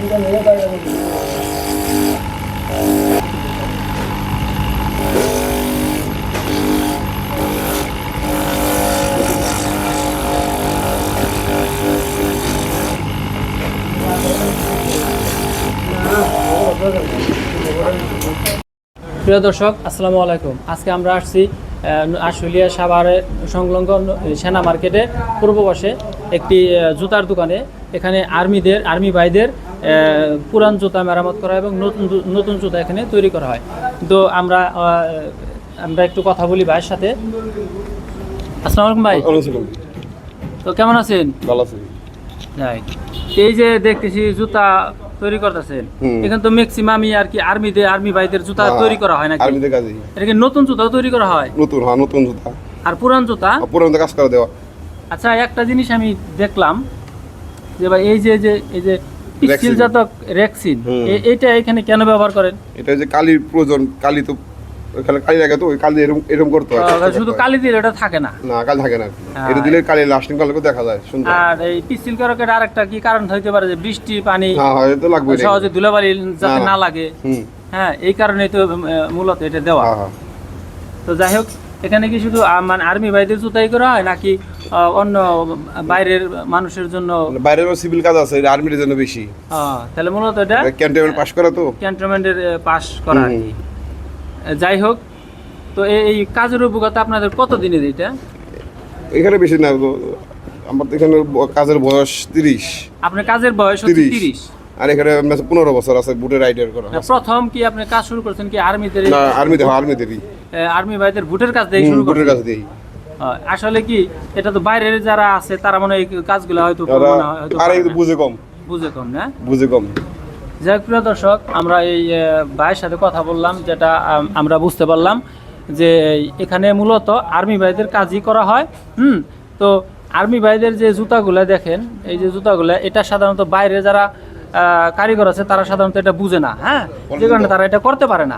প্রিয় দর্শক, আসসালামু আলাইকুম। আজকে আমরা আসছি আশুলিয়া সাভারের সংলগ্ন সেনা মার্কেটে। পূর্ব পাশে একটি জুতার দোকানে। এখানে আর্মিদের, আর্মি ভাইদের পুরান জুতা মেরামত করা এবং নতুন নতুন জুতা এখানে তৈরি করা হয়। তো আমরা আমরা একটু কথা বলি ভাইয়ের সাথে। আসসালামু আলাইকুম ভাই। তো কেমন আছেন? ভালো আছি. এই যে দেখতেছি জুতা তৈরি করতেছেন। এখানে তো ম্যাক্সিমামই আর কি আর্মিদের আর্মি ভাইদের জুতা তৈরি করা হয় নাকি? আর্মিতে কাজে এটা কি নতুন জুতাও তৈরি করা হয়? নতুন হ্যাঁ নতুন জুতা। আর পুরান জুতা? পুরানো কাজ করে দেওয়া। আচ্ছা একটা জিনিস আমি দেখলাম যে ভাই এই যে যে এই যে জাতক রেক্সিন হুম। এ- এইটা এখানে কেন ব্যবহার করেন? এটা যে কালির প্রয়োজন কালি তো ওখানে কালি লাগে তো ওই কালি এরকম এরকম করতে হয়। শুধু কালি দিলে এটা থাকে না। না কালি থাকে না। হ্যাঁ। এটা দিলে কালি লাস্টিং দেখা যায় সুন্দর আর এই পিস্টিল করকের আরেকটা কি কারণ হইতে পারে যে বৃষ্টি পানি হ্যাঁ হয় তো লাগবে সহজে ধুলাবালি যাতে না। লাগে। হ্যাঁ এই কারণে তো মূলত এটা দেওয়া। হ্যাঁ হ্যাঁ। তো যাই হোক এখানে কি শুধু মানে আর্মি ভাইদের জুতাই করা হয় নাকি অন্য বাইরের মানুষের জন্য? মানে বাইরের সিভিল কাজ আছে আর্মির জন্য বেশি। তাহলে মূলত এটা ক্যান্টনমেন্ট পাস করা তো? ক্যান্টনমেন্টের পাস করা আর কি। যাই হোক তো এই কাজের অভিজ্ঞতা আপনাদের কত দিনের এটা? এখানে বেশি না আমার এখানে কাজের বয়স তিরিশ। আপনার কাজের বয়স তিরিশ। আর এখানে পনেরো বছর আছে বুটের রাইডার করা প্রথম কি আপনি কাজ শুরু করছেন কি আর্মিতে আর্মিতে হ্যাঁ আর্মিতেরই আর্মি ভাইদের ভোটের কাজ দিয়ে শুরু বুটের কাছে আসলে কি এটা তো বাইরের যারা আছে তারা মনে এই কাজগুলো হয়তো আর বুঝে কম। বুঝে কম না? বুঝে কম। যাই প্রিয় দর্শক আমরা এই ভাইয়ের সাথে কথা বললাম যেটা আমরা বুঝতে পারলাম যে এখানে মূলত আর্মি ভাইদের কাজই করা হয় হুম? তো আর্মি ভাইদের যে জুতাগুলো দেখেন এই যে জুতাগুলো এটা সাধারণত বাইরে যারা কারিগর আছে, তারা সাধারণত এটা বুঝে না হ্যাঁ? যে কারণে তারা এটা করতে পারে না।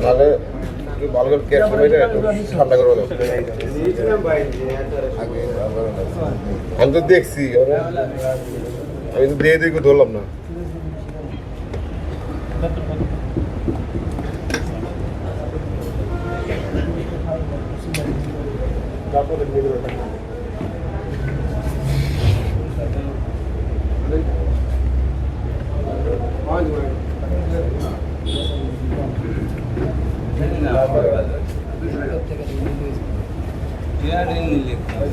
তাহলে একটু আমি তো দেখছি আমি তো দিয়ে দিয়ে ধরলাম না।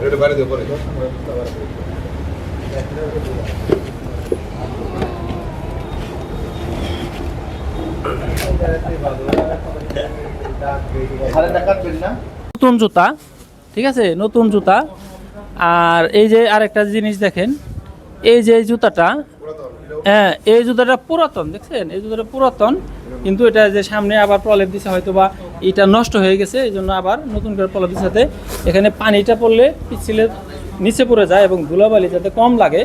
Ele vai levar ele. নতুন জুতা, ঠিক আছে? নতুন জুতা। আর এই যে আরেকটা জিনিস দেখেন, এই যে জুতাটা হ্যাঁ এই জুতাটা পুরাতন, দেখছেন? এই জুতাটা পুরাতন, কিন্তু এটা যে সামনে আবার প্রলেপ দিছে হয়তো বা এটা নষ্ট হয়ে গেছে, এই জন্য আবার নতুন করে প্রলেপ দিচ্ছে এখানে পানিটা পড়লে পিছলে নিচে পড়ে যায় এবং ধুলাবালি যাতে কম লাগে,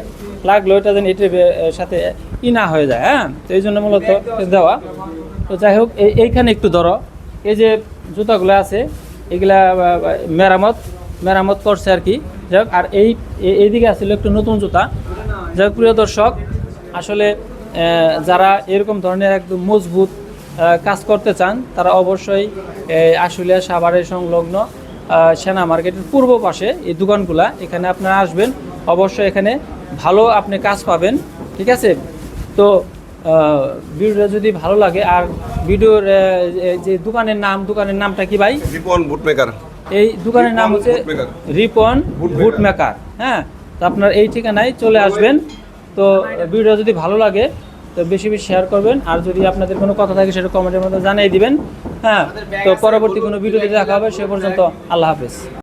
লাগলেও এটা যেন এটার সাথে ই না হয়ে যায় হ্যাঁ? তো এই জন্য মূলত দেওয়া। তো যাই হোক এই- এইখানে একটু ধরো। এই যে জুতাগুলো আছে, এগুলা মেরামত মেরামত করছে আর কি। যাই হোক, আর এই এইদিকে আসলে একটু নতুন জুতা। যাই হোক, প্রিয় দর্শক, আসলে যারা এরকম ধরনের একদম মজবুত কাজ করতে চান, তারা অবশ্যই আশুলিয়া সাভারের সংলগ্ন সেনা মার্কেটের পূর্ব পাশে এই দোকানগুলা। এখানে আপনারা আসবেন অবশ্যই এখানে ভালো আপনি কাজ পাবেন ঠিক আছে? তো ভিডিওটা যদি ভালো লাগে আর ভিডিওর যে- দোকানের নাম দোকানের নামটা কি ভাই? রিপন বুট মেকার এই দোকানের নাম হচ্ছে রিপন বুট। মেকার হ্যাঁ? তো আপনার এই ঠিকানায় চলে আসবেন। তো ভিডিও যদি ভালো লাগে তো বেশি বেশি শেয়ার করবেন। আর যদি আপনাদের কোনো কথা থাকে, সেটা কমেন্টের মধ্যে জানিয়ে দিবেন। হ্যাঁ তো পরবর্তী কোনো ভিডিওতে দেখা হবে, সে পর্যন্ত আল্লাহ হাফেজ।